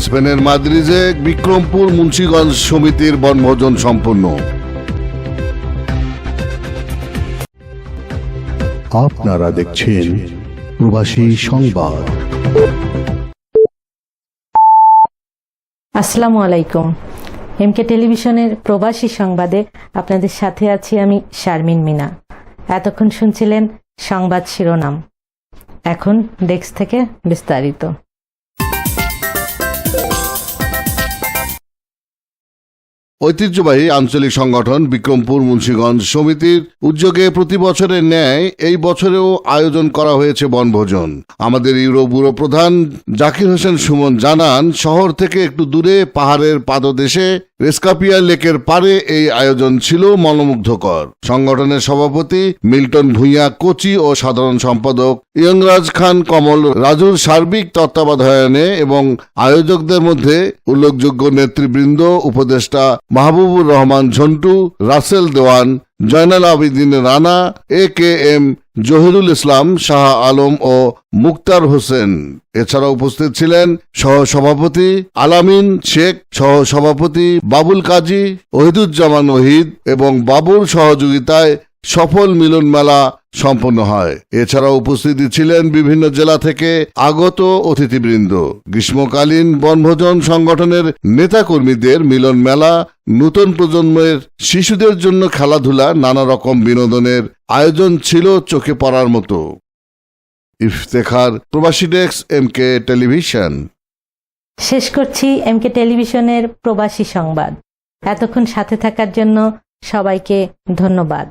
স্পেনের মাদ্রিদে বিক্রমপুর মুন্সিগঞ্জ সমিতির বনভোজন সম্পন্ন। আপনারা দেখছেন প্রবাসী সংবাদ। আসসালামু আলাইকুম। এমকে টেলিভিশনের প্রবাসী সংবাদে আপনাদের সাথে আছি আমি শারমিন মিনা। এতক্ষণ শুনছিলেন সংবাদ শিরোনাম। এখন ডেস্ক থেকে বিস্তারিত। ঐতিহ্যবাহী আঞ্চলিক সংগঠন বিক্রমপুর মুন্সীগঞ্জ সমিতির উদ্যোগে প্রতি বছরের ন্যায় এই বছরেও আয়োজন করা হয়েছে বনভোজন। আমাদের ইউরো ব্যুরো প্রধান জাকির হোসেন সুমন জানান, শহর থেকে একটু দূরে পাহাড়ের পাদদেশে রেস্কাপিয়া লেকের পারে এই আয়োজন ছিল মনোমুগ্ধকর। সংগঠনের সভাপতি মিল্টন ভূঁইয়া কোচি ও সাধারণ সম্পাদক ইয়ংরাজ খান কমল রাজুর সার্বিক তত্ত্বাবধানে এবং আয়োজকদের মধ্যে উল্লেখযোগ্য নেতৃবৃন্দ, উপদেষ্টা Mahbubur Rahman Jhantu, Rasel Dewan, Joynal Abedin Rana, A K M Zahirul Islam, Shah Alam ও মুক্তার হোসেন। এছাড়া উপস্থিত ছিলেন সহ সভাপতি আলামিন শেখ সহ সভাপতি বাবুল কাজী, ওহিদুজ্জামান ওহিদ এবং বাবুর সহযোগিতায় সফল মিলন মেলা সম্পন্ন হয়। এছাড়া উপস্থিতি ছিলেন বিভিন্ন জেলা থেকে আগত অতিথিবৃন্দ। গ্রীষ্মকালীন বনভোজন সংগঠনের নেতাকর্মীদের মিলন মেলা, নতুন প্রজন্মের শিশুদের জন্য খেলাধুলা, নানা রকম বিনোদনের আয়োজন ছিল চোখে পড়ার মতো। ইফতেখার প্রবাসী ডেস্ক, এম কে টেলিভিশন। শেষ করছি এম কে টেলিভিশনের প্রবাসী সংবাদ। এতক্ষণ সাথে থাকার জন্য সবাইকে ধন্যবাদ।